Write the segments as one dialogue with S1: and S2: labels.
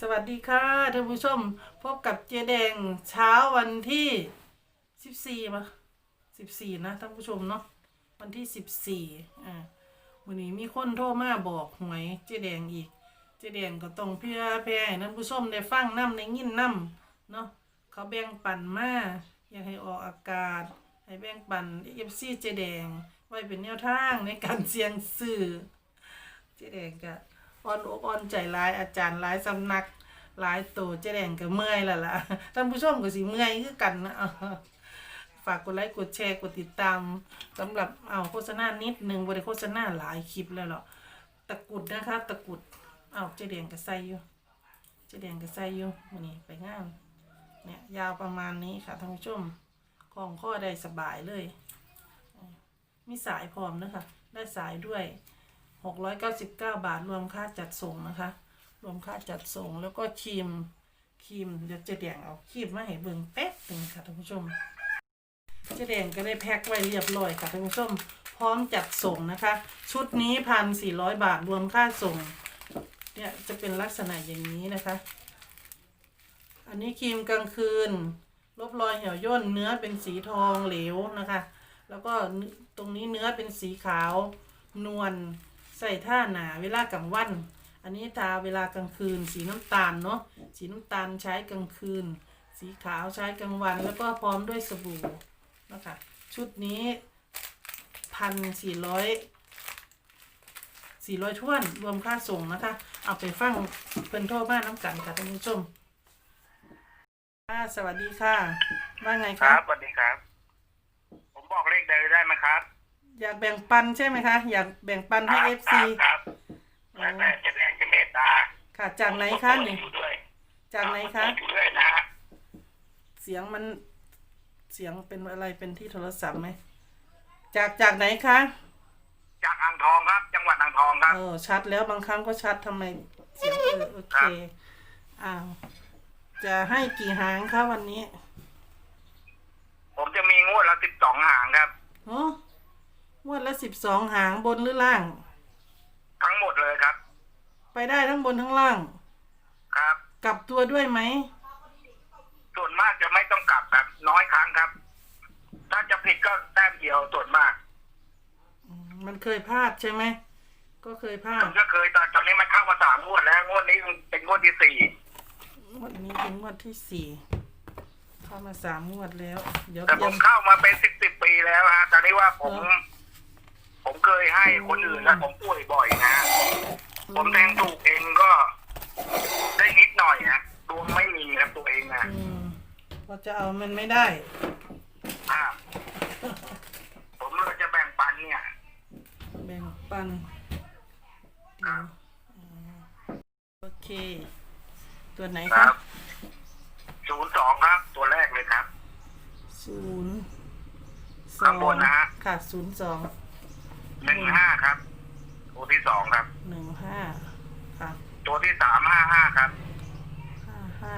S1: สวัสดีค่ะท่านผู้ชมพบกับเจแดงเช้าวันที่สิบสี่มาสิบสี่นะท่านผู้ชมเนาะวันที่สิบสี่อ่าวันนี้มีคนโทรมาบอกหวยเจแดงอีก เจแดงก็ต้องเพื่อแพร่ท่านผู้ชมได้ฟังน้ำในยินน้ำเนาะเขาแบ่งปันมาอยากให้ออกอากาศ ให้แบ่งปันเอฟซีเจแดง ไว้เป็นแนวทางในการเสี่ยงสื่อเจแดงก็ อ่อนอกอ่อนใจหลายอาจารย์หลายสำนักหลายตัวเจ๊แดงก็เมื่อยแล้วล่ะท่านผู้ชมก็สิเมื่อยคือกันนะฝากกดไลค์กดแชร์กดติดตามสำหรับเอาโฆษณานิดนึงบริโฆษณาหลายคลิปแล้วหรอกตะกุดนะคะ ตะกุดเอาเจ๊แดงก็ใส่อยู่เจ๊แดงก็ใส่อยู่วันนี้ไปงานเนี่ยยาวประมาณนี้ค่ะท่านผู้ชมคล้องข้อได้สบายเลย มีสายพร้อมนะคะได้สายด้วย 699 บาทรวมค่าจัดส่งนะคะ รวมค่าจัดส่งแล้วก็ครีมครีมเดี๋ยวเจะแดงเอาครีมมาให้เบิ่งแป๊บหนึงค่ะท่านผู้ชมเจะแดงก็ได้แพ็คไว้เรียบร้อยค่ะท่านผู้ชมพร้อมจัดส่งนะคะ ชุดนี้พันสี่ร้อยบาทรวมค่าส่งเนี่ยจะเป็นลักษณะอย่างนี้นะคะ อันนี้ครีมกลางคืน ลบรอยเหี่ยวย่นเนื้อเป็นสีทองเหลวนะคะ แล้วก็ตรงนี้เนื้อเป็นสีขาวนวล ใส่ท่าหนาเวลากลางวัน อันนี้ทาเวลากลางคืน สีน้ำตาลเนาะสีน้ำตาลใช้กลางคืน สีขาวใช้กลางวัน แล้วก็พร้อมด้วยสบู่นะคะชุดนี้พันสี่ร้อยสี่ร้อยท้วนรวมค่าส่งนะคะ เอาไปฟังเพิ่นโทรมาน้ำกันค่ะท่านผู้ชมค่ะสวัสดีค่ะ ว่าไง
S2: ค
S1: คะ
S2: รับสวัสดีครับ ผมบอกเลขเดิได้ไหมครับ
S1: อยากแบ่งปันใช่ไหมคะ อยากแบ่งปันให้เอฟซี
S2: ครับครับแต่จะแรงจะเมตตา
S1: ค่ะจากไหนคะนี่
S2: อยู่ด้วย
S1: จากไหนคะ
S2: อยู่ด้วยนะ
S1: เสียงมันเสียงเป็นอะไรเป็นที่โทรศัพท์ไหมจากจากไหนคะ
S2: จากอ่างทองครับ จังหวัดอ่างทองครับ
S1: เออชัดแล้วบางครั้งก็ชัดทำไมเสียงเออโอเคอ้าวจะให้กี่หางคะวันนี้
S2: ผมจะมีงวดละสิบสองหางครับ
S1: โอ้งวดละ สิบสองหางบนหรือล่าง
S2: ทั้งหมดเลยครับ
S1: ไปได้ทั้งบนทั้งล่าง
S2: ครับ
S1: กลับตัวด้วยไหม
S2: ส่วนมากจะไม่ต้องกลับครับน้อยครั้งครับ ถ้าจะผิดก็แต้มเดียวส่วนมาก
S1: อืมมันเคยพลาดใช่ไหม ก็เคยพลา
S2: ผ
S1: ด
S2: มก็เคยตอนตอนนี้มันเข้ามาสามงวดแล้วงวดนี้เป็นงวดที่สี่
S1: งวดนี้เป็นงวดที่สี่เข้ามาสามงวดแล้ว เดี๋ยว
S2: แต่
S1: เต
S2: ผ
S1: รีย
S2: ม
S1: ม
S2: เข้ามาเป็นสิบสิบปีแล้วฮะตอนนี้ว่าผม
S1: เหรอ
S2: ผมเคยให้คนอื่นแล้วผมป่วยบ่อยนะ ผมแทงถูกเองก็ ได้นิดหน่อยนะดวงไม่มีครับตัวเองนะ
S1: อืมพอจะเอามันไม่ได้
S2: อ่าผมเลยจะแบ่งปันเนี่ย
S1: แบ่งปันเดี๋ยวอืมโอเค ตัวไหน
S2: ค
S1: ค
S2: รั
S1: รั
S2: บบศูนย์สองครับ ตัวแรกเลยครับ
S1: ศูนย์สอ
S2: ข้างงบนนะฮะ
S1: ค่ะศูนย์สอง
S2: หนึ่งห้าครับ ตัวที่สองครับ
S1: หนึ่งห้าค่ะ
S2: ตัวที่สามห้าห้าครับ
S1: ห้าห้า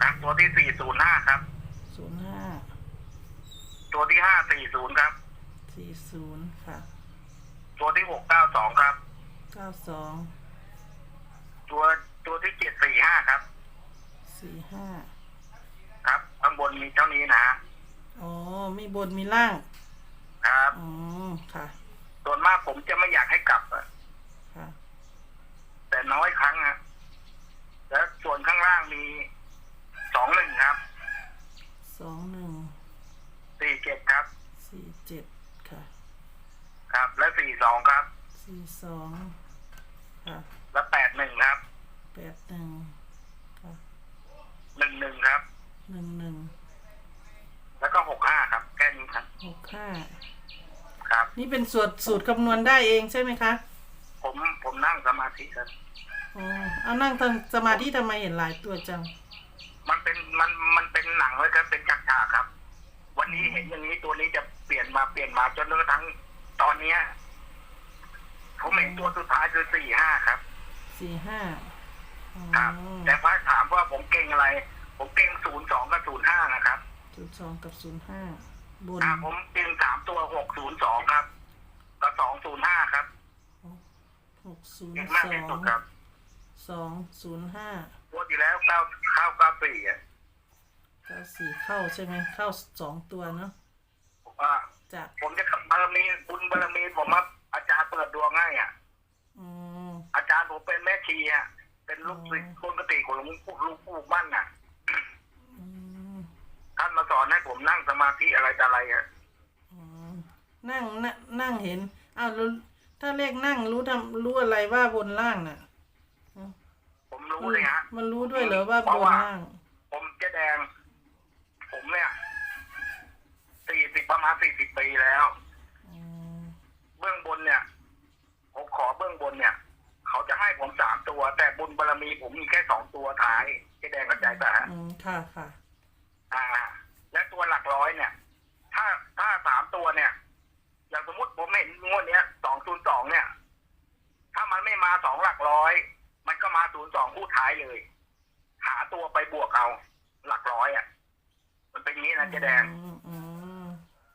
S2: ครับ ตัวที่สี่ศูนย์ห้าครับ
S1: ศูนย์ห้า
S2: ตัวที่ห้าสี่ศูนย์ครับ
S1: สี่ศูนย์ค่ะ
S2: ตัวที่หกเก้าสองครับ
S1: เก้าสอง
S2: ตัวตัวที่เจ็ดสี่ห้าครับ
S1: สี่ห้า
S2: ครับข้างบนมีเท่านี้นะฮะ
S1: อ๋อมีบนมีล่าง
S2: ครับ
S1: อ๋อ ค่ะ
S2: ส่วนมากผมจะไม่อยากให้กลับอะ
S1: ค่ะ
S2: แต่น้อยครั้งอะแล้วส่วนข้างล่างมีส องหนึ่งครับ
S1: สองหนึ่ง
S2: สี่เจ็ดครับ
S1: สี่เจ็ดค่ะ
S2: ครับ และสี่สองครับ
S1: สี่สองค่ะ
S2: และแปดหนึ่งครับ
S1: แปดหนึ่งค่ะ
S2: หนึ่งหนึ่งครับ
S1: หนึ่งหนึ่ง
S2: แล้วก็หกห้าครับแค่นี้ครับ
S1: หกห้า
S2: ครับ
S1: นี่เป็นสูตรสูตรคำนวณได้เองใช่ไหมคะ
S2: ผมผมนั่งสมาธิครับ
S1: อ๋อเอานั่งทำสมาธิทำไมเห็นหลายตัวจัง
S2: มันเป็นมันมันเป็นหนังเลยครับเป็นฉากๆครับ วันนี้เห็นอย่างนี้ตัวนี้จะเปลี่ยนมาเปลี่ยนมาจนกระทั่งตอนเนี้ยผมเห็นตัวสุดท้ายคือสี่ห้าครับ
S1: สี่ห้าอ๋อ
S2: ครับ แต่พระถามว่าผมเก่งอะไร ผมเก่งศูนย์สองกับศูนย์ห้านะครับ
S1: ศูนย์สองกับศูนย์ห้าบน
S2: อ่าผมเก่งสามตัวหกศูนย์สองครับกับสองศูนย์ห้าครับ
S1: หกศูนย์
S2: เก่ง
S1: ส
S2: มาก
S1: อ
S2: ที่สุ
S1: ง
S2: ดครับ
S1: สองศูนย์ห้า ง
S2: วดที่แล้วเก้าเข้าเก้าสี่อะ
S1: เก้าสี่เข้าใช่ไหมเข้าสองตัวเนาะ
S2: ว่า
S1: จาก
S2: ผมจะบารมีบุญบารมีผมมาอาจารย์เปิดดวงให้อะ
S1: อืม
S2: อาจารย์ผมเป็นแม่ชีอะเป็นลูกศิษย์ปกติของหลวงปู่หลวงปู่มั่นอะ
S1: อืม
S2: ท่านมาสอนให้ผมนั่งสมาธิอะไรต่ออะไรอะ
S1: อืมนั่งนั่งนั่งเห็นอ้าวรู้ถ้าเลขนั่งรู้ทำรู้อะไรว่าบนล่างน่ะ
S2: ผม รู้เลยฮะ
S1: มันรู้ด้วยเหรอว่า
S2: เพ
S1: บ
S2: ราะ
S1: น
S2: ว่า
S1: ล่าง
S2: ผมเจ๊แดง ผมเนี่ยสี่สิบประมาณสี่สิบปีแล้ว
S1: อืม
S2: เบื้องบนเนี่ยผมขอเบื้องบนเนี่ย เขาจะให้ผมสามตัว แต่บุญบารมีผมมีแค่สองตัวท้ายเจ๊แดงเข้าใจป่ะฮะ
S1: อืมค่ะค่ะ
S2: อ่า และตัวหลักร้อยเนี่ย ถ้าถ้าสามตัวเนี่ย อย่างสมมติผมเห็นงวดเนี้ยสองศูนย์สองเนี่ย ถ้ามันไม่มาสองหลักร้อย มันก็มาศูนย์สองคู่ท้ายเลย หาตัวไปบวกเอา หลักร้อยอะ มันเป็นอย่างนี้นะเจ๊แดง
S1: อืมอืม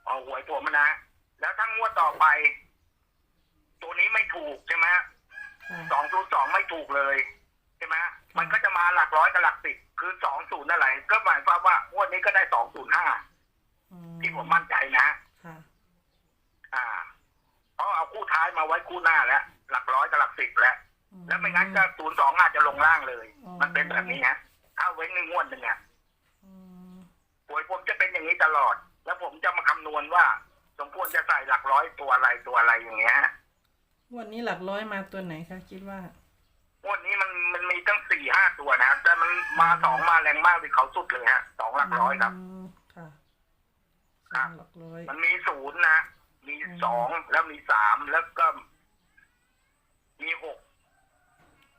S2: เอาหวยผมนะ แล้วทั้งงวดต่อไป ตัวนี้ไม่ถูกใช่ไหม
S1: ค่ะ
S2: สองศูนย์สองไม่ถูกเลยใช่ไหมมันก็จะมาหลักร้อยกับหลักสิบคือสองศูนย์อะไร ก็หมายความว่างวดนี้ก็ได้สองศูนย์ห้า
S1: อื
S2: ที่ผมมั่นใจนะ
S1: ค่ะ
S2: อ่า เพราะเอาคู่ท้ายมาไว้คู่หน้าแล้ว หลักร้อยกับหลักสิบแล้ว แล้วไม่งั้นก็ศูนย์สองอาจจะลงล่างเลย มันเป็นแบบนี้ฮะถ้าเว้นหนึ่งงวดหนึ่งอะ
S1: อืม
S2: หวยผมจะเป็นอย่างนี้ตลอด แล้วผมจะมาคำนวณว่าสมควรจะใส่หลักร้อยตัวอะไรตัวอะไรอย่างเงี้ยฮะ
S1: วันนี้หลักร้อยมาตัวไหนคะคิดว่า
S2: งวดนี้มันมันมีตั้งสี่ห้าตัวนะแต่มันมาสองมาแรงมากที่เขาสุดเลยฮะสองหลักร้อยครับ
S1: มค่ะ
S2: ครั
S1: สอบงหลักร้อย
S2: มันมีศูนย์นะมี
S1: อืม
S2: สองแล้วมีสามแล้วก็ มีหก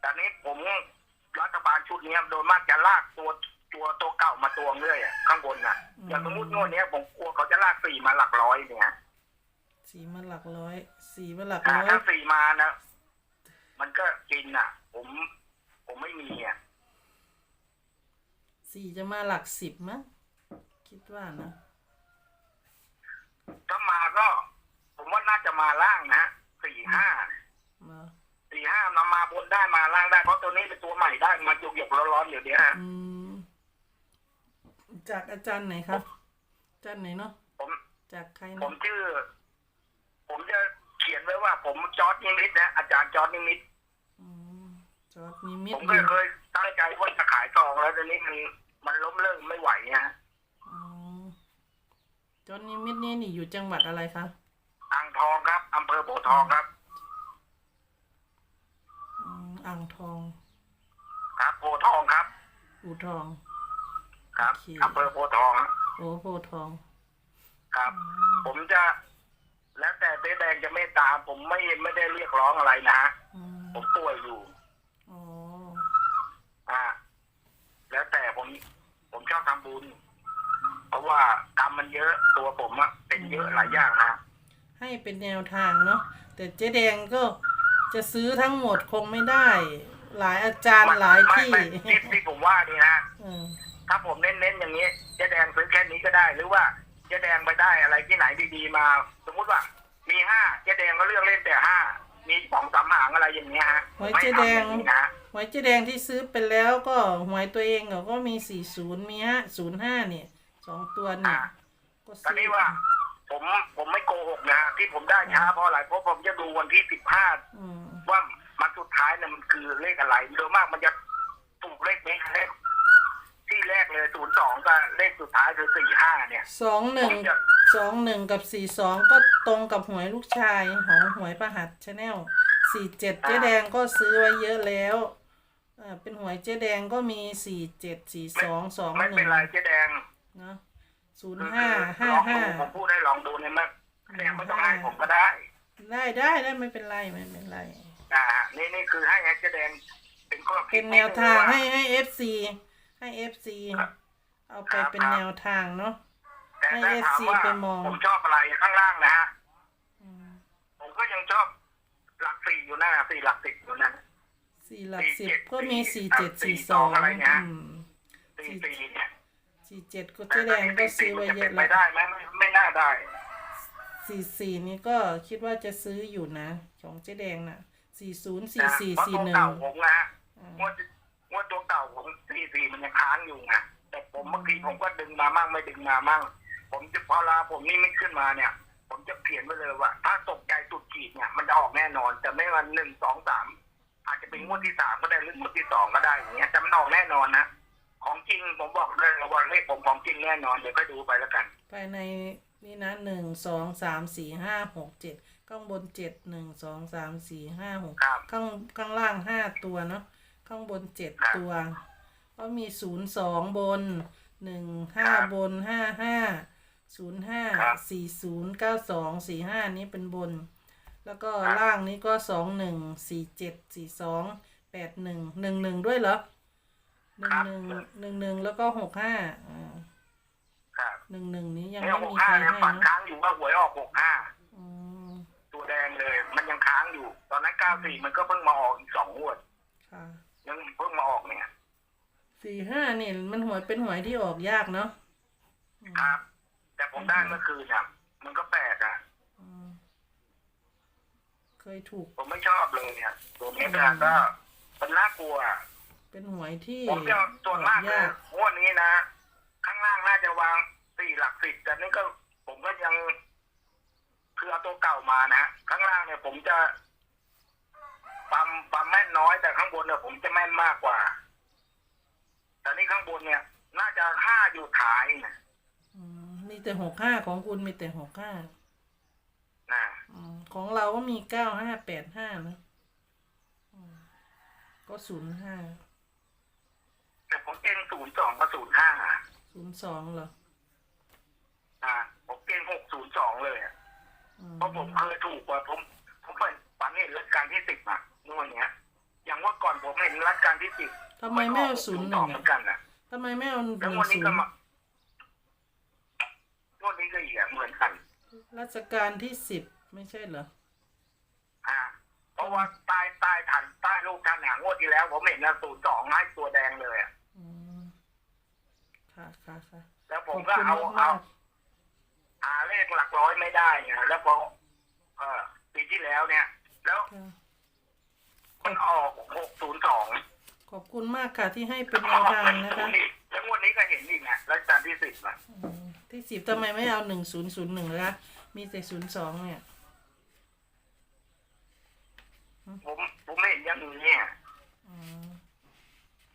S2: แต่นี้ผมรัฐบาลชุดเนี้ยโดยมากจะลากตัวตัวตัวเก่ามาตัวเรื่อยอะข้างบนน่ะอย่างสมมติงวดเนี้ยผมกลัวเขาจะลากสี่มาหลักร้อยเนี่ย
S1: สีมาหลักร้อยสีมาหลัก
S2: อ่า
S1: ร้อย
S2: ถ้าสี่มานะมันก็กินอะ ผม ผมไม่มีอะ
S1: สีจะมาหลักสิบมั้งคิดว่านะ
S2: ถ้ามาก็ ผมว่าน่าจะมาล่างนะสี่ห้า
S1: มา
S2: สี่ห้ามามาบนได้มาล่างได้เพราะตัวนี้เป็นตัวใหม่ได้มาจุกหยกร้อนๆอยู่เนี้ยฮะ
S1: อืมจากอาจารย์ไหนครับ อาจารย์ไหนเนาะ
S2: ผม
S1: จากใคร
S2: ผ
S1: เนาะ
S2: มชื่อ ผมจะเขียนไว้ว่า ผมจอร์ดนิมิตนะอาจารย์จอร์ดนิมิต
S1: อืมจอดนิมิ
S2: ผ
S1: ต
S2: ม
S1: อ
S2: ก็
S1: ยู่
S2: เคยตั้งใจว่าจะขายทองแล้วตอนนี้มันมันล้มเลิกไม่ไหวเนี่ยฮะ
S1: อ๋อจอดนิมิตนี่นี่อยู่จังหวัดอะไรคะ
S2: อ่างทองครับอำเภอโพธิ์ทองครับ
S1: อืมอ่างทอง
S2: ครับโพธิ์ทองครับ
S1: อูทอง
S2: ครับ
S1: โอเค
S2: อำเภอโพธิ์ทองฮะ
S1: โอ้โพธิ์ทอง
S2: ครับ
S1: อืม
S2: ผมจะ แล้วแต่เจ๊แดงจะเมตตาผมไม่ไม่ได้เรียกร้องอะไรนะ
S1: อืม
S2: ผมป่วยอยู่
S1: อ๋อ
S2: อ่า แล้วแต่ผมผมชอบทำบุญ เพราะว่ากรรมมันเยอะตัวผมอะเป็นเยอะหลายอย่างนะ
S1: ให้เป็นแนวทางเนาะแต่เจ๊แดงก็ จะซื้อทั้งหมดคงไม่ได้ หลายอาจารย์หลายที่
S2: ไม่ไม่ที่ที่ผมว่านี่นะ
S1: เออ
S2: ถ้าผมเน้นๆอย่างนี้เจ๊แดงซื้อแค่นี้ก็ได้ หรือว่าเจ๊แดงไปได้อะไรที่ไหนดีๆมา สมมุติว่า มีห้าเจ๊แดงก็เลือกเล่นแต่ห้ามีสองสามหางอะไรอย่างเงี้ยฮะ
S1: หวย
S2: ไม่
S1: เจ๊
S2: ทำ
S1: แด
S2: องย่างนี้นะ
S1: หวยเจ๊แดงที่ซื้อไปแล้วก็หวยตัวเองก็มีสี่ศูนย์มีห้าศูนย์ห้าเนี่ยสองตัวเนี่ย
S2: อ่า
S1: ก็
S2: ตอน
S1: ซื้อ
S2: นี้ว่า ผมผมไม่โกหกนะที่ผมได้ช้าเพราะอะไรเพราะผมจะดูวันที่สิบห้า
S1: อืม
S2: ว่ามันสุดท้ายเนี่ยมันคือเลขอะไรโดยมากมันจะถูกเลขนี้เลขที่แรกเลยศูนย์สองกับเลขสุดท้ายคือสี่ห้าเนี่ย
S1: สองหนึ่ง
S2: ผมจะ
S1: สองหนึ่งกับสี่สองก็ตรงกับหวยลูกชายของหวยประหัดชาแนลสี่เจ็ดเจ๊แดงก็ซื้อไว้เยอะแล้วเออเป็นหวยเจ๊แดงก็มีสี่เจ็ดสี่สองสอง
S2: ไม่
S1: หนึ่
S2: เป็น
S1: ง
S2: ไรเจ๊แดง
S1: เนาะ ศูน
S2: คื
S1: ย์
S2: อ
S1: ห้า
S2: คือ
S1: ห้า
S2: ลอง
S1: ห้า
S2: ดูผมพูดให้ลองดูเนี่ยมันแดงไม่ต้องให้ผมก็ได้
S1: ได้ได้ได้ไม่เป็นไรไม่เป็นไร
S2: อ่า นี่นี่คือให้เจ๊แดงเป็นข้อคิ
S1: เป็
S2: ด
S1: นแนวทางให้ให้เอฟซีให้เอฟซีเอาไปเป็นแนวทางเนาะ
S2: แต่ถ้า
S1: ให้
S2: ถาม
S1: FC
S2: ว่า
S1: ไปมอง
S2: ผมชอบอะไรข้างล่างนะฮะ
S1: อืม
S2: ผมก็ยังชอบหลักสี่อยู่นั่นนะสี่หลักสิบอยู่นั่น
S1: สี่หลักสิบ
S2: 47
S1: ก็มีสี่เจ็ด
S2: สี่
S1: สี่
S2: ส
S1: ส
S2: อ
S1: องง
S2: อะไรเนี่ย
S1: อืม
S2: สี่สี่เนี่ย
S1: สี่เจ็ดก็เจ๊แดงก็ซื้อไว้เยอะ
S2: จะ
S1: แล้
S2: ป็น
S1: ว
S2: ไปได้ไหมไม่ไม่น่าได้
S1: สี่สี่นี่ก็คิดว่าจะซื้ออยู่นะ ของเจ๊แดงน่ะสี่ศูนย์สี่
S2: นะ
S1: สี่
S2: เพราะ
S1: สี่
S2: ตัว
S1: หนึ่ง
S2: เก่าผมนะฮะงวดงวดตัวเก่าผมสี่สี่มันยังค้างอยู่ไงแต่ผมบางทีผมก็ดึงมามั่งไม่ดึงมามั่ง ผมจะพอลาผมนี่ไม่ขึ้นมาเนี่ย ผมจะเขียนไว้เลยว่า ถ้าตกใจสุดขีดเนี่ยมันจะออกแน่นอน แต่ไม่วันหนึ่งสองสามอาจจะเป็นงวดที่สามก็ได้หรืองวดที่สองก็ได้อย่างเงี้ยแต่มันออกแน่นอนนะ ของจริงผมบอกเลยว่าเลขผมของจริงแน่นอนเดี๋ยวก็ดูไปแล้วกัน
S1: ภายในนี่นะหนึ่งสองสามสี่ห้าหกเจ็ดข้างบนเจ็ดหนึ่งสองสามสี่ห้าหก
S2: ครับ
S1: ข้างข้างล่างห้าตัวเนาะข้างบนเจ็ด
S2: ครับ
S1: ตัว ก็มีศูนย์สองบนหนึ่งห้า
S2: ครับ
S1: บนห้าห้าศูนย์ห้า
S2: ครับ
S1: สี่ศูนย์เก้าสองสี่ห้านี้เป็นบน แล้วก็
S2: ครับ
S1: ล่างนี้ก็สองหนึ่งสี่เจ็ดสี่สองแปดหนึ่งหนึ่งหนึ่งด้วยเหรอ หนึ่งหนึ่งหนึ่งหนึ่งแล้วก็หกห้าอ่า
S2: ครับ
S1: หนึ่งหนึ่งนี้ยัง
S2: เนี่ย
S1: ไม่
S2: หก
S1: มีใค
S2: ห้ารเนี่ย
S1: ให้
S2: ฝัน
S1: เนาะ
S2: ค้างอยู่ว่าหวยออกหกห้า
S1: อืม
S2: ตัวแดงเลย มันยังค้างอยู่ ตอนนั้นเก้าสี่มันก็เพิ่งมาออกอีกสองงวด
S1: ค่ะ
S2: ยังเพิ่งมาออกเนี่ย
S1: สี่ห้านี่มันหวยเป็นหวยที่ออกยากเนาะ
S2: ครับ แต่ผมได้เมื่อคืนเนี่ยมันก็แปลกอะ
S1: อืมเคยถูก
S2: ผมไม่ชอบเลยเนี่ยตัวนี้แต่ก็มันน่ากลัวอะ
S1: เป็นหวยที่
S2: ผมจะส่วนมากเลย
S1: ยาก
S2: งวดนี้นะ ข้างล่างน่าจะวางสี่หลักสิบแต่นี่ก็ผมก็ยังคือเอาตัวเก่ามานะข้างล่างเนี่ยผมจะปั๊มปั๊มแม่นน้อยแต่ข้างบนเนี่ยผมจะแม่นมากกว่า แต่นี่ข้างบนเนี่ย น่าจะห้าอยู่ท้ายนะ
S1: อืมมีแต่หกห้าของคุณมีแต่หกห้า
S2: นะ
S1: อืมของเราก็มีเก้าห้าแปดห้านะอืมก็ศูนย์ห้า
S2: แต่ผมเก่ง ศูนย์สองกับศูนย์ห้า
S1: ศูนย์สองเหรอ
S2: อ่าผมเก่งหกศูนย์สองเลยอะ
S1: อืม
S2: เพราะผมเคยถูกกว่าผม ผมเป็นฝันเห็นรัชกาลที่สิบอะนู่นเนี้ยอย่างว่าก่อนผมเห็นรัชกาลที่สิบ
S1: ทำไมไม่เอาศูนย์หนึ่ง
S2: เหมื
S1: อะ
S2: อนกันอะ
S1: ทำไมไม่เอาหนึ่ง
S2: แล้วงวันนี้
S1: ศู
S2: ก็
S1: นย์
S2: มางวันนี้ก็อีกอะเหมือนกัน
S1: รัชการที่สิบไม่ใช่เหรอ
S2: อ่าเพราะว่าใต้ใต้ฐานใต้ลูกท่านหางวดที่แล้ว ผมเห็นนะศูนย์สองให้ตัวแดงเลยอะ
S1: อืม ค่ะค่ะค่ะ
S2: แล้วผ
S1: ขอ
S2: ม
S1: บ
S2: ก็
S1: คุณ
S2: เอา
S1: มาก
S2: เอา
S1: มาก
S2: หาเลขหลักร้อยไม่ได้ไงแล้วพอเออปีที่แล้วเนี่ย แล้ว
S1: ค่ะ
S2: มันออกหกศูนย์สอง
S1: ขอบคุณมากค่ะที่ให้เป็นแนวทางนะคะ
S2: แล้วงวดนี้ก็เห็นอีกนะรัชกาลที่สิบอะ
S1: อืมที่สิบทำไมไม่เอาหนึ่งศูนย์ศูนย์หนึ่งละมีแต่ศูนย์สองเนี่ย
S2: ผมผมเห็นอย่างนี้เนี่ย
S1: อืม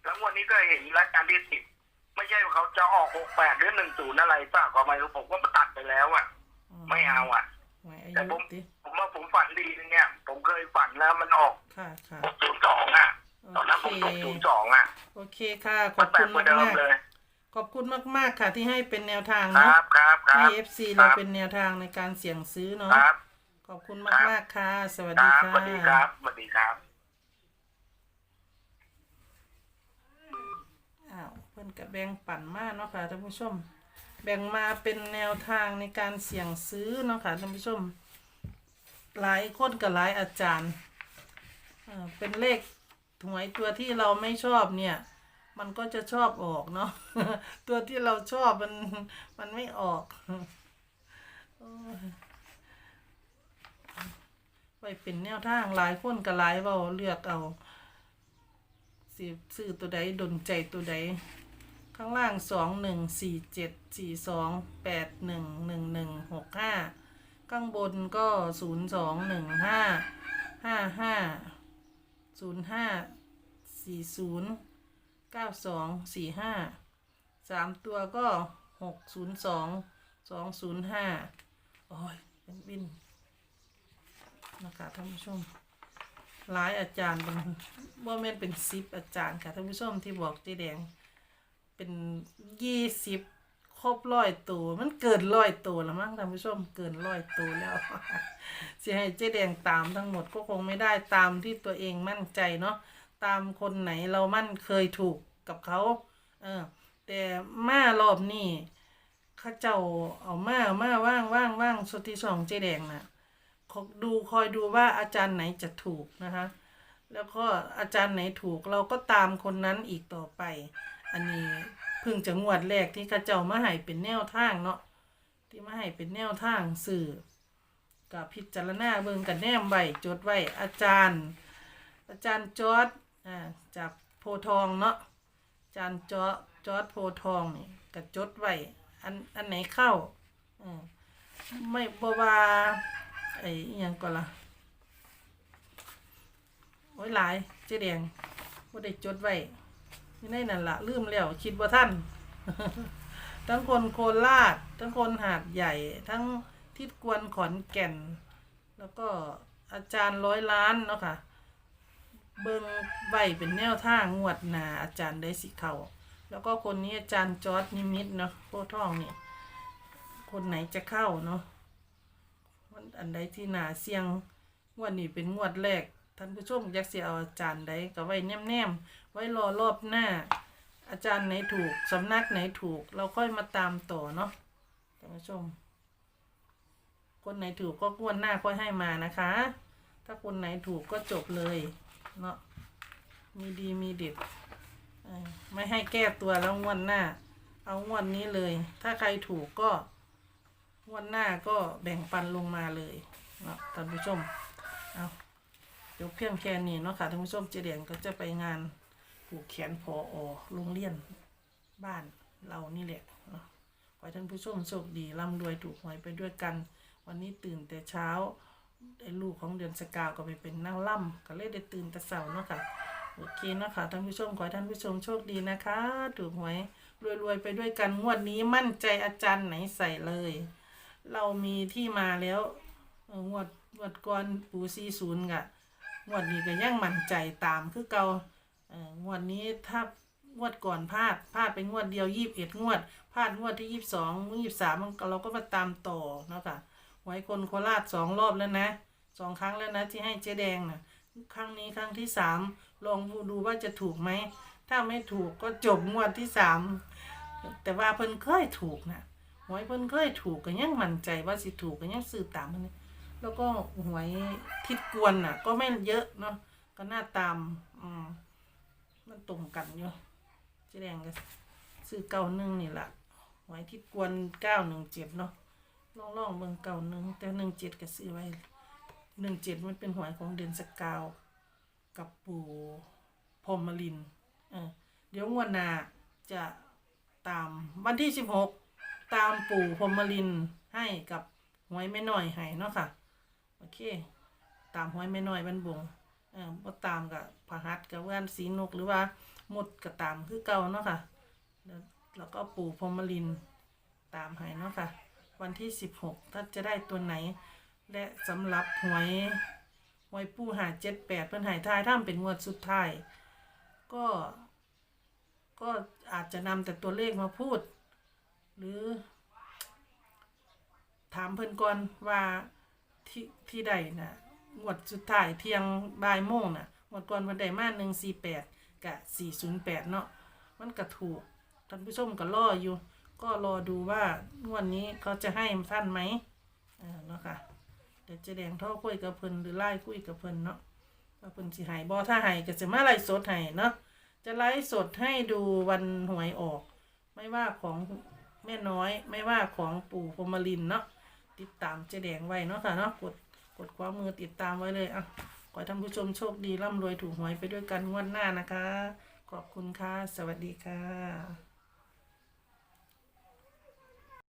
S2: แล้วงวันนี้ก็เห็นรัชกาลที่สิบ ไม่ใช่ว่าเขาจะออกหกแปดหรือหนึ่งศูนย์อะไรเปล่าก็ไม่รู้ผมก็ตัดไปแล้วอะ ไม่เอาอะ
S1: หวยอา
S2: แต่ผ
S1: ยุ
S2: ม
S1: ดิ
S2: ผมว่าผมฝันดีเนี่ย ผมเคยฝันแล้วมันออก
S1: ค่ะค่ะ
S2: หกศูนย์สองอะ ตอนนั้นผ
S1: โอ
S2: ม
S1: เค
S2: ตกศูนย์สองอะ
S1: โอเคค่ะ ข
S2: มั
S1: อนบ
S2: แปล
S1: คุ
S2: ก
S1: ณ
S2: กว่ามา
S1: ก
S2: เดิม
S1: มาก
S2: เลย
S1: ขอบคุณมากมากๆค่ะที่ให้เป็นแนวทาง
S2: ค
S1: เนาะ
S2: รับครับครั
S1: ให้
S2: บ
S1: เอฟซีเราเป็นแนวทางในการเสี่ยงซื้อเนาะ
S2: ครับ
S1: ขอบคุณมากมากๆค่ะ สวัส
S2: ค
S1: ดี
S2: รับ
S1: ค่ะ
S2: สวัสดีครับสวัสดีครับ
S1: อ้าวเพิ่นกับแบ่งปั่นมาเนาะค่ะท่านผู้ชม แบ่งมาเป็นแนวทางในการเสี่ยงซื้อเนาะค่ะท่านผู้ชม หลายคนกับหลายอาจารย์เอ่อเป็นเลขหวยตัวที่เราไม่ชอบเนี่ย มันก็จะชอบออกเนาะ ตัวที่เราชอบมันมันไม่ออก โอ้ยไว้เป็นแนวทางหลายคนกับหลายเบาเลือกเอาสิซื้อตัวใดดนใจตัวใด ข้างล่างสองหนึ่งสี่เจ็ดสี่สองแปดหนึ่งหนึ่งหนึ่งหกห้าข้างบนก็ศูนย์สองหนึ่งห้าห้าห้าศูนย์ห้าสี่ศูนย์เก้าสองสี่ห้าสามตัวก็หกศูนย์สองสองศูนย์ห้าโอ้ยเป็นวินนะคะท่านผู้ชมหลายอาจารย์เป็นว่าแม่นเป็นสิบอาจารย์ค่ะท่านผู้ชมที่บอกเจ๊แดง เป็นยี่สิบครบร้อยตัวมันเกินร้อยตัวแล้วมั้งท่านผู้ชมเกินร้อยตัวแล้วจะให้เจ๊แดงตามทั้งหมดก็คงไม่ได้ตามที่ตัวเองมั่นใจเนาะตามคนไหนเรามั่นเคยถูกกับเขาเออแต่มารอบนี้ข้าเจ้าเอามามาว่างว่างว่างสุดที่สองเจ๊แดงน่ะดูคอยดูว่าอาจารย์ไหนจะถูกนะคะ แล้วก็อาจารย์ไหนถูกเราก็ตามคนนั้นอีกต่อไป อันนี้เพิ่งจะงวดแรกที่ข้าเจ้ามาให้เป็นแนวทางเนาะที่มาให้เป็นแนวทางสื่อกับพิจารณาเบิ่งกันแนมไว้จดไว้อาจารย์ อาจารย์จอดอ่าจากโพทองเนาะอาจานจอจอดโพทองนี่ก็จดไว้อันอันไหนเข้าอืมไม่บว่าไอ้อิหยังก็ละโอ้ยหลายเจ๊แดงบ่ได้จดไว้ อยู่ในนั่นละลืมแล้วคิดว่าท่าน ทั้งคนโคราช ทั้งคนหาดใหญ่ ทั้งทิดกวนขอนแก่น แล้วก็อาจารย์ร้อยล้านเนาะค่ะ เบิ่งไว้เป็นแนวทางงวดหนาอาจารย์ได้สิเขาแล้วก็คนนี้อาจารย์จอร์ดนิมิตเนาะโพธิ์ทองเนี่ยคนไหนจะเข้าเนาะวันอันใดที่หนาเสียงงวดนี้เป็นงวดแรกท่านผู้ชมอยากเสียเอาอาจารย์ใดก็ไว้แนมๆ ไว้รอรอบหน้า อาจารย์ไหนถูก สำนักไหนถูก เราค่อยมาตามต่อเนาะท่านผู้ชม คนไหนถูกก็งวดหน้าค่อยให้มานะคะ ถ้าคนไหนถูกก็จบเลย เนาะมีดีมีเด็ดไม่ให้แก้ตัวแล้วงวดหน้า เอางวดนี้เลย ถ้าใครถูกก็งวดหน้าก็แบ่งปันลงมาเลยเนาะท่านผู้ชมเอาเดี๋ยวเพียงแค่นี้เนาะค่ะท่านผู้ชมเจเดียงก็จะไปงาน ผูกแขนพออโรงเรียนบ้านเรานี่แหละเนาะขอให้ท่านผู้ชมโชคดีร่ำรวยถูกหวยไปด้วยกัน วันนี้ตื่นแต่เช้าไอ้ลูกของเดือนสกาวก็ไปเป็นนั่งล่ำก็เลยได้ตื่นแต่เช้าเนาะค่ะโอเคเนาะค่ะท่านผู้ชมขอให้ท่านผู้ชมโชคดีนะคะ ถูกหวยรวยๆไปด้วยกันงวดนี้มั่นใจอาจารย์ไหนใส่เลย เรามีที่มาแล้วงวดงวดก่อนปูซีศูนย์กะงวดนี้ก็ยังมั่นใจตามคือเก่า เอองวดนี้ถ้างวดก่อนพลาดพลาดไปงวดเดียวยี่สิบเอ็ดงวดพลาดงวดที่ยี่สิบสองยี่สิบสามเราก็มาตามต่อเนาะค่ะหวยคนโคราชสองรอบแล้วนะสองครั้งแล้วนะที่ให้เจ๊แดงนะครั้งนี้ครั้งที่สามลองดูว่าจะถูกไหม ถ้าไม่ถูกก็จบงวดที่สามแต่ว่าเพิ่นเคยถูกนะหวยเพิ่นเคยถูกก็ยังมั่นใจว่าสิถูกก็ยังซื้อตามมันแล้วก็หวยทิดกวนน่ะ ก็ไม่เยอะเนาะก็น่าตามอืม มันตรงกันอยู่เจ๊แดงก็ซื้อเก้าหนึ่งนี่แหละหวยทิดกวนเก้าหนึ่งเจ็ดเนาะลองลองเบิ่งเก่าหนึ่งแต่หนึ่งเจ็ดก็ซื้อไว้หนึ่งเจ็ดมันเป็นหวยของเดือนสกาว กับปู่พรมลินเออเดี๋ยวงวดหน้าจะตามวันที่สิบหกตามปู่พรมลินให้กับหวยแม่น้อยให้เนาะค่ะ โอเค ตามหวยแม่น้อยบันบง เออบ่ตามกับพหัสกับว่านสีนกหรือว่าหมดก็ตามคือเก่าเนาะค่ะแล้วก็ปู่พรมลินตามให้เนาะค่ะ วันที่สิบหกถ้าจะได้ตัวไหน และสำหรับหวยหวยปูหาเจ็ดแปดเพิ่นหายทายถ้าเป็นงวดสุดท้าย ก็ ก็อาจจะนำแต่ตัวเลขมาพูด หรือ ถามเพิ่นก่อนว่าที่ที่ใดน่ะ งวดสุดท้ายเที่ยงบ่ายโมงน่ะงวดก่อนวันใดมาหนึ่งสี่แปดกับสี่ศูนย์แปดเนาะมันก็ถูกท่านผู้ชมก็รออยู่ ก็รอดูว่างวดนี้เขาจะให้ท่านไหมอ่าเนาะค่ะเดี๋ยวจะแดงท่อคุยกับเพิ่นหรือไล่คุยกับเพิ่นเนาะว่าเพิ่นสิให้บ่ถ้าให้ก็จะมาไล่สดให้เนาะจะไล่สดให้ดูวันหวยออก ไม่ว่าของแม่น้อยไม่ว่าของปู่พรมลินเนาะติดตามเจะแดงไว้เนาะค่ะเนาะกด กดความมือติดตามไว้เลยอะขอท่านผู้ชมโชคดีร่ำรวยถูกหวยไปด้วยกันงวดหน้านะคะ ขอบคุณค่ะ สวัสดีค่ะ